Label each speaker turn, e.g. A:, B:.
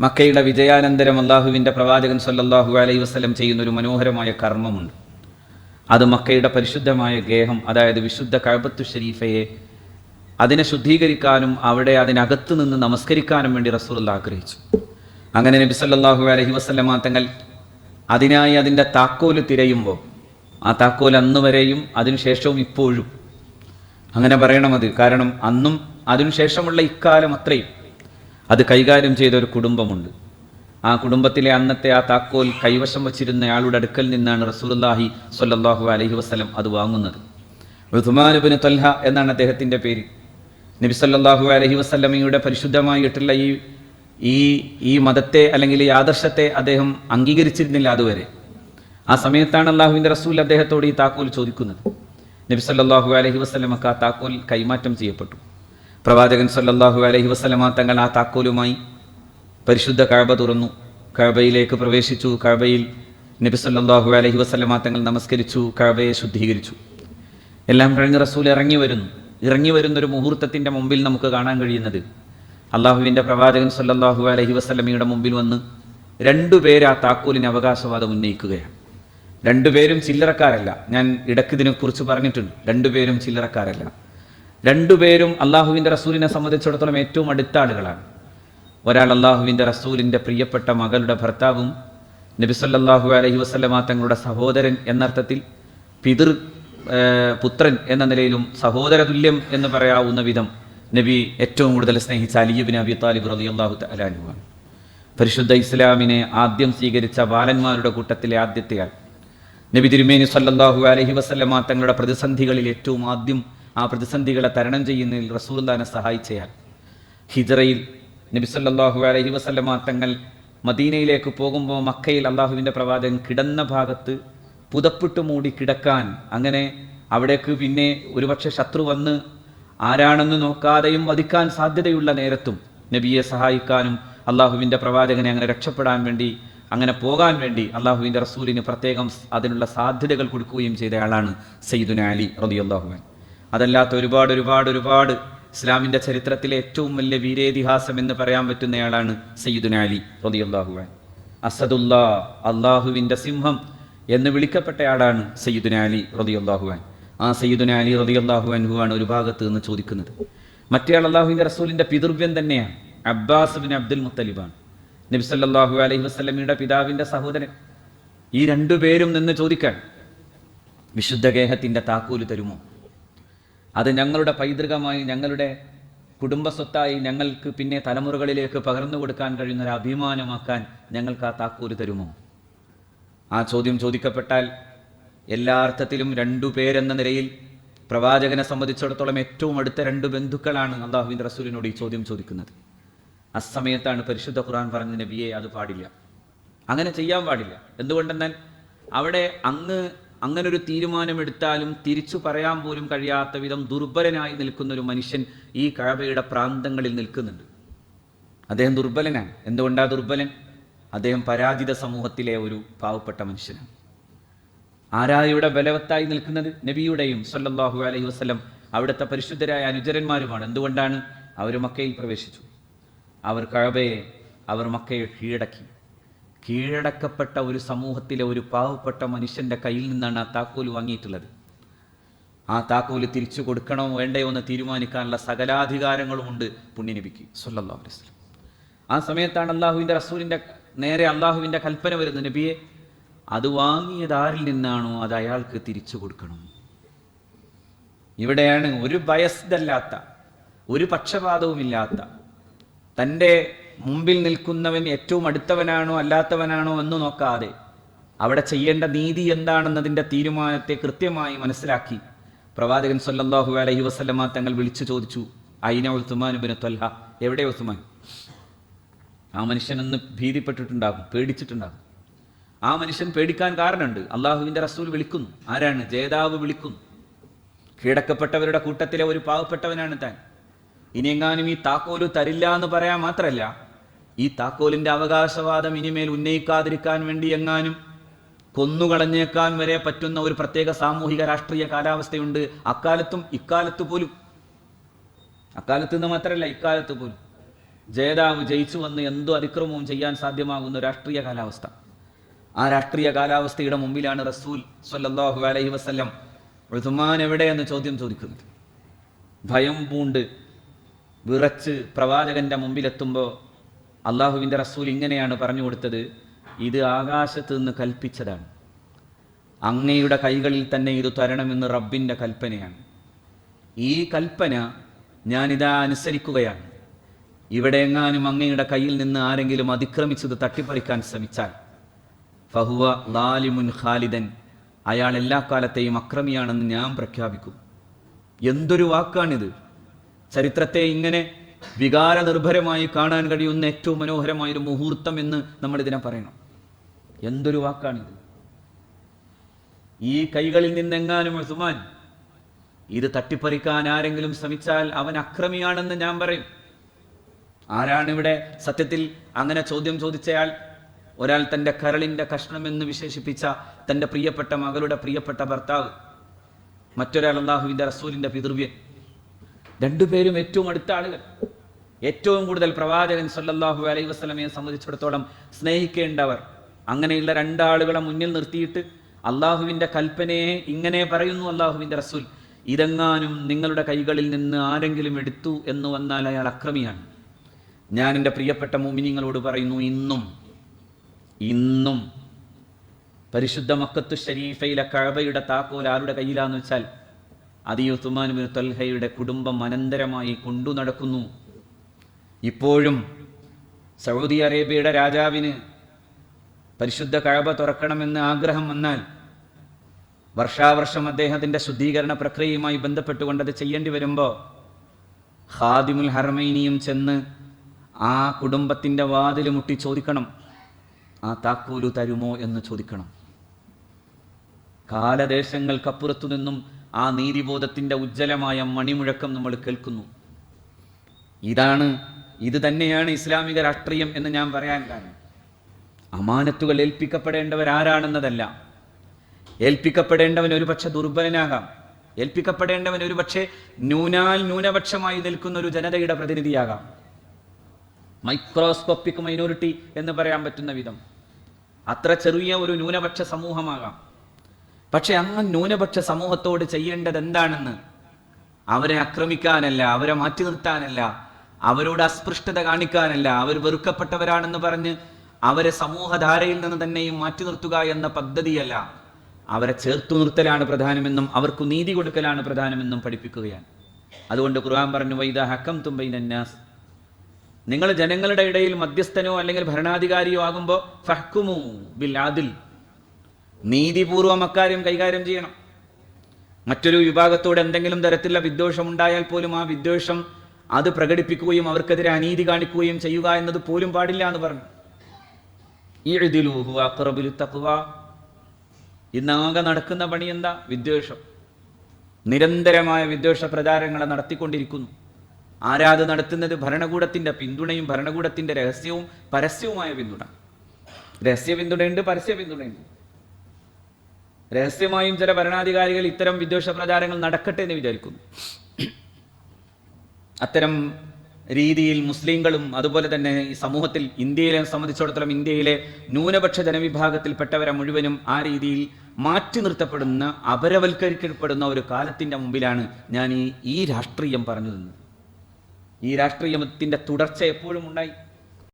A: മക്കയുടെ വിജയാനന്തരം അള്ളാഹുവിന്റെ പ്രവാചകൻ സല്ലാഹു അലൈഹി വസ്ലം ചെയ്യുന്ന ഒരു മനോഹരമായ കർമ്മമുണ്ട്. അത് മക്കയുടെ പരിശുദ്ധമായ ഗേഹം അതായത് വിശുദ്ധ കഴബത്തു ഷരീഫയെ അതിനെ ശുദ്ധീകരിക്കാനും അവിടെ അതിനകത്ത് നിന്ന് നമസ്കരിക്കാനും വേണ്ടി റസൂൽ ആഗ്രഹിച്ചു. അങ്ങനെ നബി സല്ലാഹു അലഹി വസല്ലമ തങ്ങൾ അതിനായി അതിന്റെ താക്കോൽ തിരയുമ്പോൾ ആ താക്കോൽ അന്ന് വരെയും അതിനുശേഷവും ഇപ്പോഴും. അങ്ങനെ പറയണം അത്. കാരണം അന്നും അതിനുശേഷമുള്ള ഇക്കാലം അത്രയും. അത് കൈകാര്യം ചെയ്ത ഒരു കുടുംബമുണ്ട്. ആ കുടുംബത്തിലെ അന്നത്തെ ആ താക്കോൽ കൈവശം വച്ചിരുന്ന ആളുടെ അടുക്കൽ നിന്നാണ് റസൂലുള്ളാഹി സ്വല്ലല്ലാഹു അലൈഹി വസല്ലം അത് വാങ്ങുന്നത്. ഉസ്മാനുബിന് തൊൽഹ എന്നാണ് അദ്ദേഹത്തിന്റെ പേര്. നബി സ്വല്ലല്ലാഹു അലൈഹി വസല്ലമയുടെ പരിശുദ്ധമായിട്ടുള്ള ഈ ഈ ഈ മതത്തെ അല്ലെങ്കിൽ ഈ ആദർശത്തെ അദ്ദേഹം അംഗീകരിച്ചിരുന്നില്ല അതുവരെ. ആ സമയത്താണ് അള്ളാഹുവിന്റെ റസൂൽ അദ്ദേഹത്തോട് ഈ താക്കോൽ ചോദിക്കുന്നത്. നബി സല്ലല്ലാഹു അലൈഹി വസ്ലമക്ക് ആ താക്കോൽ കൈമാറ്റം ചെയ്യപ്പെട്ടു. പ്രവാചകൻ സല്ലാഹു അലഹി വസല്ലമ തങ്ങൾ ആ താക്കോലുമായി പരിശുദ്ധ കഴബ തുറന്നു. കഴബയിലേക്ക് പ്രവേശിച്ചു. കഴബയിൽ നബി സല്ലാഹു അലഹി വസല്ലമ തങ്ങൾ നമസ്കരിച്ചു. കഴബയെ ശുദ്ധീകരിച്ചു. എല്ലാം കഴിഞ്ഞ് റസൂൽ ഇറങ്ങി വരുന്നു. ഇറങ്ങി വരുന്നൊരു മുഹൂർത്തത്തിന്റെ മുമ്പിൽ നമുക്ക് കാണാൻ കഴിയുന്നത് അള്ളാഹുവിന്റെ പ്രവാചകൻ സല്ലാഹു അലഹി വസ്ലമിയുടെ മുമ്പിൽ വന്ന് രണ്ടുപേര് ആ താക്കോലിന് അവകാശവാദം ഉന്നയിക്കുകയാണ്. രണ്ടുപേരും ചില്ലറക്കാരല്ല. ഞാൻ ഇടയ്ക്ക് ഇതിനെക്കുറിച്ച് പറഞ്ഞിട്ടുണ്ട്. രണ്ടുപേരും ചില്ലറക്കാരല്ല. രണ്ടുപേരും അള്ളാഹുവിന്റെ റസൂലിനെ സംബന്ധിച്ചിടത്തോളം ഏറ്റവും അടുത്ത ആളുകളാണ് ഒരാൾ അള്ളാഹുവിന്റെ റസൂലിന്റെ പ്രിയപ്പെട്ട മകളുടെ ഭർത്താവും നബി അലഹി വസല്ലമ തങ്ങളുടെ സഹോദരൻ എന്നർത്ഥത്തിൽ പിതൃ പുത്രൻ എന്ന നിലയിലും സഹോദര തുല്യം എന്ന് പറയാവുന്ന വിധം നബി ഏറ്റവും കൂടുതൽ സ്നേഹിച്ച അലിയുബിൻ അബി താലിബ് റലി അള്ളാഹു അലാനുവാണ് പരിശുദ്ധ ഇസ്ലാമിനെ ആദ്യം സ്വീകരിച്ച ബാലന്മാരുടെ കൂട്ടത്തിലെ ആദ്യത്തെയാൾ നബി തിരുമേനി സല്ലാഹു അലഹി വസല്ലമ തങ്ങളുടെ പ്രതിസന്ധികളിൽ ഏറ്റവും ആദ്യം ആ പ്രതിസന്ധികളെ തരണം ചെയ്യുന്നതിൽ റസൂലുള്ളാഹിനെ സഹായിച്ചയാൾ. ഹിജറയിൽ നബി സല്ലല്ലാഹു അലൈഹി വസല്ലമ തങ്ങൾ മദീനയിലേക്ക് പോകുമ്പോൾ മക്കയിൽ അള്ളാഹുവിന്റെ പ്രവാചകൻ കിടന്ന ഭാഗത്ത് പുതപ്പിട്ട് മൂടി കിടക്കാൻ. അങ്ങനെ അവിടേക്ക് പിന്നെ ഒരുപക്ഷെ ശത്രു വന്ന് ആരാണെന്ന് നോക്കാതെയും വധിക്കാൻ സാധ്യതയുള്ള നേരത്തും നബിയെ സഹായിക്കാനും അള്ളാഹുവിന്റെ പ്രവാചകനെ അങ്ങനെ രക്ഷപ്പെടാൻ വേണ്ടി അങ്ങനെ പോകാൻ വേണ്ടി അള്ളാഹുവിന്റെ റസൂലിന് പ്രത്യേകം അതിനുള്ള സാധ്യതകൾ കൊടുക്കുകയും ചെയ്തയാളാണ് സയ്യിദുന അലി അൻഹു. അതല്ലാത്ത ഒരുപാട് ഒരുപാട് ഒരുപാട് ഇസ്ലാമിന്റെ ചരിത്രത്തിലെ ഏറ്റവും വലിയ വീരേതിഹാസം എന്ന് പറയാൻ പറ്റുന്നയാളാണ് സയ്യിദുന അലി റളിയല്ലാഹു അസദുല്ലാ അള്ളാഹുവിന്റെ സിംഹം എന്ന് വിളിക്കപ്പെട്ടയാളാണ് സയ്യിദുന അലി റളിയല്ലാഹു അൻ ആ സയ്യിദുന അലി റളിയല്ലാഹു അൻഹു ആണ് ഒരു ഭാഗത്ത് നിന്ന് ചോദിക്കുന്നത്. മറ്റേയാൾ അള്ളാഹുവിന്റെ റസൂലിന്റെ പിതൃവ്യം തന്നെയാണ്. അബ്ബാസ് ബിൻ അബ്ദുൽ മുത്തലിബാണ്. നബി സല്ലല്ലാഹു അലൈഹി വസല്ലമയുടെ പിതാവിന്റെ സഹോദരൻ. ഈ രണ്ടുപേരും നിന്ന് ചോദിക്കാൻ വിശുദ്ധ ഗേഹത്തിന്റെ താക്കോൽ തരുമോ? അത് ഞങ്ങളുടെ പൈതൃകമായി ഞങ്ങളുടെ കുടുംബസ്വത്തായി ഞങ്ങൾക്ക് പിന്നെ തലമുറകളിലേക്ക് പകർന്നു കൊടുക്കാൻ കഴിയുന്ന ഒരു അഭിമാനമാക്കാൻ ഞങ്ങൾക്ക് ആ താക്കൂര് തരുമോ? ആ ചോദ്യം ചോദിക്കപ്പെട്ടാൽ എല്ലാ അർത്ഥത്തിലും രണ്ടു പേരെന്ന നിലയിൽ പ്രവാചകനെ സംബന്ധിച്ചിടത്തോളം ഏറ്റവും അടുത്ത രണ്ട് ബന്ധുക്കളാണ് അള്ളാഹുവിന്റെ റസൂലിനോട് ഈ ചോദ്യം ചോദിക്കുന്നത്. സമയത്താണ് പരിശുദ്ധ ഖുർആൻ പറഞ്ഞ നബിയെ അത് പാടില്ല. അങ്ങനെ ചെയ്യാൻ പാടില്ല. എന്തുകൊണ്ടെന്നാൽ അവിടെ അങ്ങ് അങ്ങനെ ഒരു തീരുമാനമെടുത്താലും തിരിച്ചു പറയാൻ പോലും കഴിയാത്ത വിധം ദുർബലനായി നിൽക്കുന്ന ഒരു മനുഷ്യൻ ഈ കഴവയുടെ പ്രാന്തങ്ങളിൽ നിൽക്കുന്നുണ്ട്. അദ്ദേഹം ദുർബലനാണ്. എന്തുകൊണ്ടാണ് ദുർബലൻ? അദ്ദേഹം പരാജിത സമൂഹത്തിലെ ഒരു പാവപ്പെട്ട മനുഷ്യനാണ്. ആരാധയുടെ ബലവത്തായി നിൽക്കുന്നത്? നബിയുടെയും സല്ലാഹു അലൈഹി വസ്ലം അവിടുത്തെ പരിശുദ്ധരായ അനുചരന്മാരുമാണ്. എന്തുകൊണ്ടാണ്? അവർ മക്കയിൽ പ്രവേശിച്ചു. അവർ കഴബയെ അവർ മക്കയെ കീഴടക്കി. കീഴടക്കപ്പെട്ട ഒരു സമൂഹത്തിലെ ഒരു പാവപ്പെട്ട മനുഷ്യന്റെ കയ്യിൽ നിന്നാണ് ആ താക്കോൽ വാങ്ങിയിട്ടുള്ളത്. ആ താക്കോൽ തിരിച്ചു കൊടുക്കണോ വേണ്ടയോ എന്ന് തീരുമാനിക്കാനുള്ള സകലാധികാരങ്ങളുമുണ്ട് പുണ്യനബിക്ക് സല്ലല്ലാഹു അലൈഹി ആ സമയത്താണ് അള്ളാഹുവിന്റെ റസൂലിന്റെ നേരെ അള്ളാഹുവിന്റെ കൽപ്പന വരുന്നത്. നബിയെ അത് വാങ്ങിയത് ആരിൽ നിന്നാണോ അത് അയാൾക്ക് തിരിച്ചു കൊടുക്കണം. ഇവിടെയാണ് ഒരു ബയസ്ഡല്ലാത്ത ഒരു പക്ഷപാതവുമില്ലാത്ത തന്റെ മുമ്പിൽ നിൽക്കുന്നവൻ ഏറ്റവും അടുത്തവനാണോ അല്ലാത്തവനാണോ എന്ന് നോക്കാതെ അവിടെ ചെയ്യേണ്ട നീതി എന്താണെന്നതിന്റെ തീരുമാനത്തെ കൃത്യമായി മനസ്സിലാക്കി. പ്രവാചകൻ സല്ലല്ലാഹു അലഹി വസ്ലമ തങ്ങൾ വിളിച്ചു ചോദിച്ചു അയിന ഉസ്മാൻ ബിന് ത്വൽഹ എവിടെ ഉസ്മാൻ? ആ മനുഷ്യൻ മനുഷ്യനൊന്ന് ഭീതിപ്പെട്ടിട്ടുണ്ടാകും പേടിച്ചിട്ടുണ്ടാകും. ആ മനുഷ്യൻ പേടിക്കാൻ കാരണമുണ്ട്. അള്ളാഹുവിന്റെ റസൂൽ വിളിക്കുന്നു. ആരാണ്? ജേതാവ് വിളിക്കുന്നു. കീഴടക്കപ്പെട്ടവരുടെ കൂട്ടത്തിലെ ഒരു പാവപ്പെട്ടവനാണ് താൻ. ഇനിയെങ്ങാനും ഈ താക്കോൽ തരില്ല എന്ന് പറയാൻ മാത്രമല്ല ഈ താക്കോലിന്റെ അവകാശവാദം ഇനിമേൽ ഉന്നയിക്കാതിരിക്കാൻ വേണ്ടി എങ്ങാനും കൊന്നുകളഞ്ഞേക്കാൻ വരെ പറ്റുന്ന ഒരു പ്രത്യേക സാമൂഹിക രാഷ്ട്രീയ കാലാവസ്ഥയുണ്ട്. അക്കാലത്തും ഇക്കാലത്ത് പോലും. അക്കാലത്ത് നിന്ന് മാത്രമല്ല ഇക്കാലത്ത് പോലും. ജേതാവ് ജയിച്ചു വന്ന് എന്തോ അതിക്രമവും ചെയ്യാൻ സാധ്യമാകുന്ന രാഷ്ട്രീയ കാലാവസ്ഥ. ആ രാഷ്ട്രീയ കാലാവസ്ഥയുടെ മുമ്പിലാണ് റസൂൽ സല്ലാഹു അലൈഹി വസല്ലം ഉസ്മാൻ എവിടെയെന്ന് ചോദ്യം ചോദിക്കുന്നത്. ഭയം പൂണ്ട് വിറച്ച് പ്രവാചകന്റെ മുമ്പിലെത്തുമ്പോൾ അള്ളാഹുവിന്റെ റസൂൽ ഇങ്ങനെയാണ് പറഞ്ഞു കൊടുത്തത് ഇത് ആകാശത്ത് നിന്ന് കൽപ്പിച്ചതാണ്. അങ്ങയുടെ കൈകളിൽ തന്നെ ഇത് തരണമെന്ന് റബ്ബിന്റെ കൽപ്പനയാണ്. ഈ കൽപ്പന ഞാനിതാ അനുസരിക്കുകയാണ്. ഇവിടെ എങ്ങാനും അങ്ങയുടെ കയ്യിൽ നിന്ന് ആരെങ്കിലും അതിക്രമിച്ചത് തട്ടിപ്പറിക്കാൻ ശ്രമിച്ചാൽ ഫഹുവ ലാലിമുൻ ഖാലിദൻ അയാൾ എല്ലാ കാലത്തെയും അക്രമിയാണെന്ന് ഞാൻ പ്രഖ്യാപിക്കും. എന്തൊരു വാക്കാണിത്? ചരിത്രത്തെ ഇങ്ങനെ വികാരനിർഭരമായി കാണാൻ കഴിയുന്ന ഏറ്റവും മനോഹരമായ ഒരു മുഹൂർത്തം എന്ന് നമ്മൾ ഇതിനെ പറയണം. എന്തൊരു വാക്കാണിത്? ഈ കൈകളിൽ നിന്നെങ്ങാനും ഉസ്മാൻ ഇത് തട്ടിപ്പറിക്കാൻ ആരെങ്കിലും ശ്രമിച്ചാൽ അവൻ അക്രമിയാണെന്ന് ഞാൻ പറയും. ആരാണ് ഇവിടെ സത്യത്തിൽ അങ്ങനെ ചോദ്യം ചോദിച്ചയാൾ? ഒരാൾ തന്റെ കരളിന്റെ കഷ്ണമെന്ന് വിശേഷിപ്പിച്ച തന്റെ പ്രിയപ്പെട്ട മകളുടെ പ്രിയപ്പെട്ട ഭർത്താവ് മറ്റൊരാൾ അള്ളാഹുവിന്റെ റസൂലിന്റെ പിതൃവ്യൻ. രണ്ടുപേരും ഏറ്റവും അടുത്ത ആളുകൾ. ഏറ്റവും കൂടുതൽ പ്രവാചകൻ സല്ലല്ലാഹു അലൈഹി വസ്ലമയെ സംബന്ധിച്ചിടത്തോളം സ്നേഹിക്കേണ്ടവർ അങ്ങനെയുള്ള രണ്ടാളുകളെ മുന്നിൽ നിർത്തിയിട്ട് അള്ളാഹുവിന്റെ കൽപ്പനയെ ഇങ്ങനെ പറയുന്നു അള്ളാഹുവിന്റെ റസൂൽ ഇതെങ്ങാനും നിങ്ങളുടെ കൈകളിൽ നിന്ന് ആരെങ്കിലും എടുത്തു എന്ന് വന്നാൽ അയാൾ അക്രമിയാണ്. ഞാൻ എന്റെ പ്രിയപ്പെട്ട മുമിനിങ്ങളോട് പറയുന്നു ഇന്നും ഇന്നും പരിശുദ്ധ മക്കത്തു ഷരീഫയിലെ കഴബയുടെ താക്കോൽ ആരുടെ കയ്യിലാന്ന് വെച്ചാൽ അത് ഉസ്മാൻ ബിൻ തൊൽഹയുടെ കുടുംബം അനന്തരമായി കൊണ്ടു നടക്കുന്നു. ഇപ്പോഴും സൗദി അറേബ്യയുടെ രാജാവിന് പരിശുദ്ധ കഴബ തുറക്കണമെന്ന് ആഗ്രഹം വന്നാൽ വർഷാവർഷം അദ്ദേഹത്തിന്റെ ശുദ്ധീകരണ പ്രക്രിയയുമായി ബന്ധപ്പെട്ടുകൊണ്ടത് ചെയ്യേണ്ടി വരുമ്പോൾ ഹാദിമുൽ ഹർമൈനിയും ചെന്ന് ആ കുടുംബത്തിന്റെ വാതിൽ മുട്ടി ചോദിക്കണം ആ താക്കോലു തരുമോ? എന്ന് ചോദിക്കണം. കാലദേശങ്ങൾക്കപ്പുറത്തു നിന്നും ആ നീതിബോധത്തിന്റെ ഉജ്ജ്വലമായ മണിമുഴക്കം നമ്മൾ കേൾക്കുന്നു. ഇതാണ് ഇത് തന്നെയാണ് ഇസ്ലാമിക രാഷ്ട്രീയം എന്ന് ഞാൻ പറയാൻ കാരണം. അമാനത്തുകൾ ഏൽപ്പിക്കപ്പെടേണ്ടവർ ആരാണെന്നതല്ല ഏൽപ്പിക്കപ്പെടേണ്ടവൻ ഒരുപക്ഷെ ദുർബലനാകാം. ഏൽപ്പിക്കപ്പെടേണ്ടവൻ ഒരുപക്ഷെ ന്യൂനാൽ ന്യൂനപക്ഷമായി നിൽക്കുന്ന ഒരു ജനതയുടെ പ്രതിനിധിയാകാം. മൈക്രോസ്കോപ്പിക് മൈനോറിറ്റി എന്ന് പറയാൻ പറ്റുന്ന വിധം. അത്ര ചെറിയ ഒരു ന്യൂനപക്ഷ സമൂഹമാകാം. പക്ഷെ അങ്ങ് ന്യൂനപക്ഷ സമൂഹത്തോട് ചെയ്യേണ്ടത് എന്താണെന്ന് അവരെ ആക്രമിക്കാനല്ല അവരെ മാറ്റി നിർത്താനല്ല അവരോട് അസ്പൃഷ്ടത കാണിക്കാനല്ല അവർ വെറുക്കപ്പെട്ടവരാണെന്ന് പറഞ്ഞ് അവരെ സമൂഹധാരയിൽ നിന്ന് തന്നെയും മാറ്റി നിർത്തുക എന്ന പദ്ധതിയല്ല. അവരെ ചേർത്തു നിർത്തലാണ് പ്രധാനമെന്നും അവർക്ക് നീതി കൊടുക്കലാണ് പ്രധാനമെന്നും പഠിപ്പിക്കുകയാണ്. അതുകൊണ്ട് ഖുർആൻ പറഞ്ഞു വൈദ ഹക്കം തുമ്പൈനന്നാസ് നിങ്ങൾ ജനങ്ങളുടെ ഇടയിൽ മധ്യസ്ഥനോ അല്ലെങ്കിൽ ഭരണാധികാരിയോ ആകുമ്പോൾ ഫഹ്കുമു ബിൽ ആദിൽ. നീതിപൂർവം അക്കാര്യം കൈകാര്യം ചെയ്യണം. മറ്റൊരു വിഭാഗത്തോട് എന്തെങ്കിലും തരത്തിലുള്ള വിദ്വേഷം ഉണ്ടായാൽ പോലും ആ വിദ്വേഷം അത് പ്രകടിപ്പിക്കുകയും അവർക്കെതിരെ അനീതി കാണിക്കുകയും ചെയ്യുക എന്നത് പോലും പാടില്ല എന്ന് പറഞ്ഞു. ഈ ഇന്നാകെ നടക്കുന്ന പണി എന്താ? വിദ്വേഷം. നിരന്തരമായ വിദ്വേഷ പ്രചാരങ്ങളെ നടത്തിക്കൊണ്ടിരിക്കുന്നു. ആരാത് നടത്തുന്നത് ഭരണകൂടത്തിന്റെ പിന്തുണയും ഭരണകൂടത്തിന്റെ രഹസ്യവും പരസ്യവുമായ പിന്തുണ. രഹസ്യ പിന്തുണയുണ്ട് പരസ്യ പിന്തുണയുണ്ട്. രഹസ്യമായും ചില ഭരണാധികാരികൾ ഇത്തരം വിദ്വേഷ പ്രചാരങ്ങൾ നടക്കട്ടെ എന്ന് വിചാരിക്കുന്നു. അത്തരം രീതിയിൽ മുസ്ലിങ്ങളും അതുപോലെ തന്നെ ഈ സമൂഹത്തിൽ ഇന്ത്യയിലെ സംബന്ധിച്ചിടത്തോളം ഇന്ത്യയിലെ ന്യൂനപക്ഷ ജനവിഭാഗത്തിൽപ്പെട്ടവരെ മുഴുവനും ആ രീതിയിൽ മാറ്റി നിർത്തപ്പെടുന്ന അപരവൽക്കരിക്കപ്പെടുന്ന ഒരു കാലത്തിന്റെ മുമ്പിലാണ് ഞാൻ ഈ ഈ രാഷ്ട്രീയം പറഞ്ഞു തന്നത് ഈ രാഷ്ട്രീയത്തിന്റെ തുടർച്ച എപ്പോഴും ഉണ്ടായി.